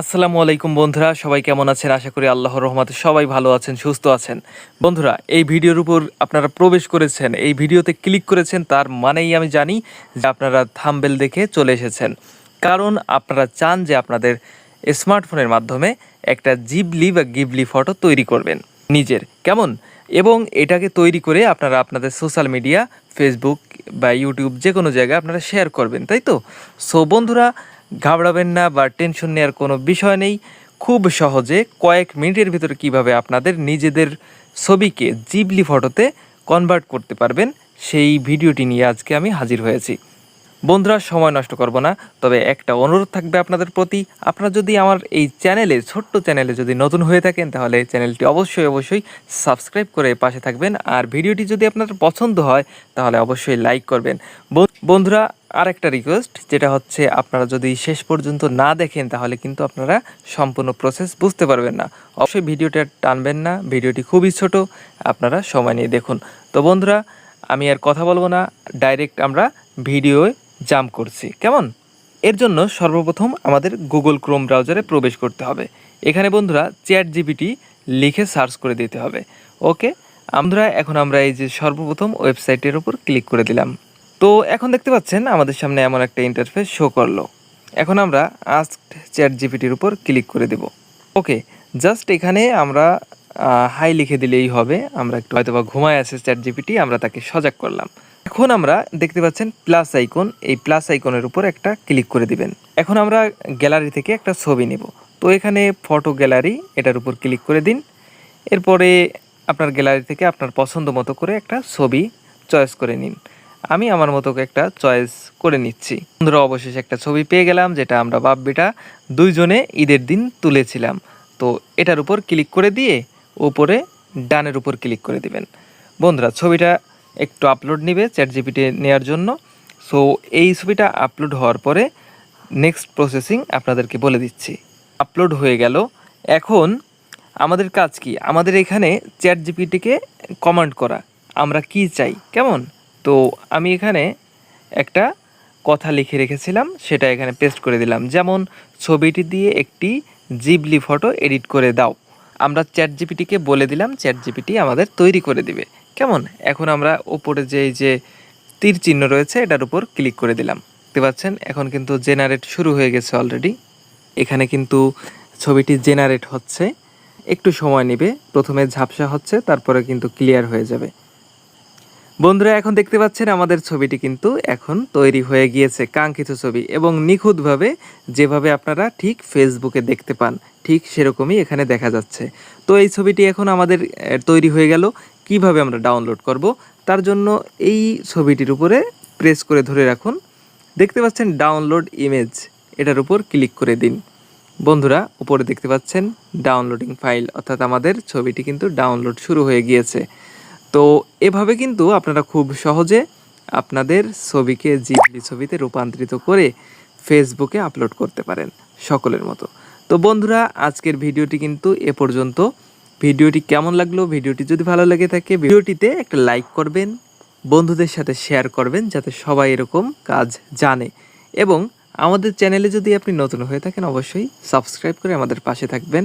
আসসালামু আলাইকুম বন্ধুরা, সবাই কেমন আছেন? আশা করি আল্লাহর রহমতে সবাই ভালো আছেন, সুস্থ আছেন। বন্ধুরা, এই ভিডিওর উপর আপনারা প্রবেশ করেছেন, এই ভিডিওতে ক্লিক করেছেন, তার মানেই আমি জানি যে আপনারা থাম্বেল দেখে চলে এসেছেন। কারণ আপনারা চান যে আপনাদের স্মার্টফোনের মাধ্যমে একটা জিবলি বা গিবলি ফটো তৈরি করবেন, নিজের, কেমন? এবং এটাকে তৈরি করে আপনারা আপনাদের সোশ্যাল মিডিয়া, ফেসবুক বা ইউটিউব যে কোনো জায়গায় আপনারা শেয়ার করবেন, তাই তো? সো বন্ধুরা ঘাবড়াবেন না বা টেনশন নেওয়ার কোনো বিষয় নেই। খুব সহজে কয়েক মিনিটের ভিতরে কীভাবে আপনাদের নিজেদের ছবিকে জিবলি ফটোতে কনভার্ট করতে পারবেন, সেই ভিডিওটি নিয়ে আজকে আমি হাজির হয়েছি। বন্ধুরা, সময় নষ্ট করব না, তবে একটা অনুরোধ থাকবে আপনাদের প্রতি। আপনারা যদি আমার এই চ্যানেলে, ছোট্ট চ্যানেলে যদি নতুন হয়ে থাকেন, তাহলে চ্যানেলটি অবশ্যই অবশ্যই সাবস্ক্রাইব করে পাশে থাকবেন। আর ভিডিওটি যদি আপনাদের পছন্দ হয়, তাহলে অবশ্যই লাইক করবেন। বন্ধুরা আর একটা রিকোয়েস্ট যেটা হচ্ছে আপনারা যদি শেষ পর্যন্ত না দেখেন, তাহলে কিন্তু আপনারা সম্পূর্ণ প্রসেস বুঝতে পারবেন না। অবশ্যই ভিডিওটা টানবেন না, ভিডিওটি খুবই ছোট, আপনারা সময় নিয়ে দেখুন। তো বন্ধুরা, আমি আর কথা বলব না ডাইরেক্ট আমরা ভিডিওয়ে জাম্প করছি। কেমন? এর জন্য সর্বপ্রথম আমাদের গুগল ক্রোম ব্রাউজারে প্রবেশ করতে হবে। এখানে বন্ধুরা চ্যাট জিপিটি লিখে সার্চ করে দিতে হবে। ওকে, আমরা এখন আমরা এই যে সর্বপ্রথম ওয়েবসাইটের উপর ক্লিক করে দিলাম। তো এখন দেখতে পাচ্ছেন, আমাদের সামনে এমন একটা ইন্টারফেস শো করল। এখন আমরা আস্কড চ্যাট জিপিটির উপর ক্লিক করে দেব। ওকে জাস্ট এখানে আমরা হাই লিখে দিলেই হবে। আমরা একটু হয়তো বা ঘুমায় আছে চ্যাট জিপিটি আমরা তাকে সজাগ করলাম। এখন আমরা দেখতে পাচ্ছেন প্লাস আইকন, এই প্লাস আইকনের উপর একটা ক্লিক করে দিবেন। এখন আমরা গ্যালারি থেকে একটা ছবি নেব। তো এখানে ফটো গ্যালারি, এটার উপর ক্লিক করে দিন। এরপরে আপনার গ্যালারি থেকে আপনার পছন্দ মতো করে একটা ছবি চয়েস করে নিন। আমি আমার মতো একটা চয়েস করে নিচ্ছি। বন্ধুরা, অবশেষে একটা ছবি পেয়ে গেলাম, যেটা আমরা বাপ বেটা দুইজনে ঈদের দিন তুলেছিলাম। তো এটার উপর ক্লিক করে দিয়ে উপরে ডানের উপর ক্লিক করে দিবেন। বন্ধুরা, ছবিটা একটু আপলোড নেবে চ্যাট জিপিটি নেওয়ার জন্য। সো এই ছবিটা আপলোড হওয়ার পরে নেক্সট প্রসেসিং আপনাদেরকে বলে দিচ্ছি। আপলোড হয়ে গেল। এখন আমাদের কাজ কি? আমাদের এখানে চ্যাট জিপিটিকে কমান্ড করা। আমরা কি চাই? কেমন? তো আমি এখানে একটা কথা লিখে রেখেছিলাম, সেটা এখানে পেস্ট করে দিলাম। যেমন, ছবিটি দিয়ে একটি জিবলি ফটো এডিট করে দাও। আমরা চ্যাট জিপিটিকে বলে দিলাম চ্যাট জিপিটি আমাদের তৈরি করে দিবে। কেমন? এখন আমরা ওপরে যে যে তীর চিহ্ন রয়েছে, এটার উপর ক্লিক করে দিলাম। দেখতে পাচ্ছেন? এখন কিন্তু জেনারেট শুরু হয়ে গেছে অলরেডি এখানে কিন্তু ছবিটি জেনারেট হচ্ছে। একটু সময় নেবে। প্রথমে ঝাপসা হচ্ছে, তারপরে কিন্তু ক্লিয়ার হয়ে যাবে। বন্ধুরা, এখন দেখতে পাচ্ছেন আমাদের ছবিটি কিন্তু এখন তৈরি হয়ে গিয়েছে, কাঙ্ক্ষিত ছবি। এবং নিখুঁতভাবে যেভাবে আপনারা ঠিক ফেসবুকে দেখতে পান, ঠিক সেরকমই এখানে দেখা যাচ্ছে। তো এই ছবিটি এখন আমাদের তৈরি হয়ে গেল। কীভাবে আমরা ডাউনলোড করব? তার জন্য এই ছবিটির উপরে প্রেস করে ধরে রাখুন। দেখতে পাচ্ছেন ডাউনলোড ইমেজ, এটার উপর ক্লিক করে দিন। বন্ধুরা, উপরে দেখতে পাচ্ছেন ডাউনলোডিং ফাইল, অর্থাৎ আমাদের ছবিটি কিন্তু ডাউনলোড শুরু হয়ে গিয়েছে। তো এভাবে কিন্তু আপনারা খুব সহজে আপনাদের ছবিকে জিবলি ছবিতে রূপান্তরিত করে ফেসবুকে আপলোড করতে পারেন সকলের মতো। তো বন্ধুরা, আজকের ভিডিওটি কিন্তু এ পর্যন্ত। ভিডিওটি কেমন লাগল? ভিডিওটি যদি ভালো লেগে থাকে, ভিডিওটিতে একটা লাইক করবেন, বন্ধুদের সাথে শেয়ার করবেন, যাতে সবাই এরকম কাজ জানে। এবং আমাদের চ্যানেলে যদি আপনি নতুন হয়ে থাকেন, অবশ্যই সাবস্ক্রাইব করে আমাদের পাশে থাকবেন।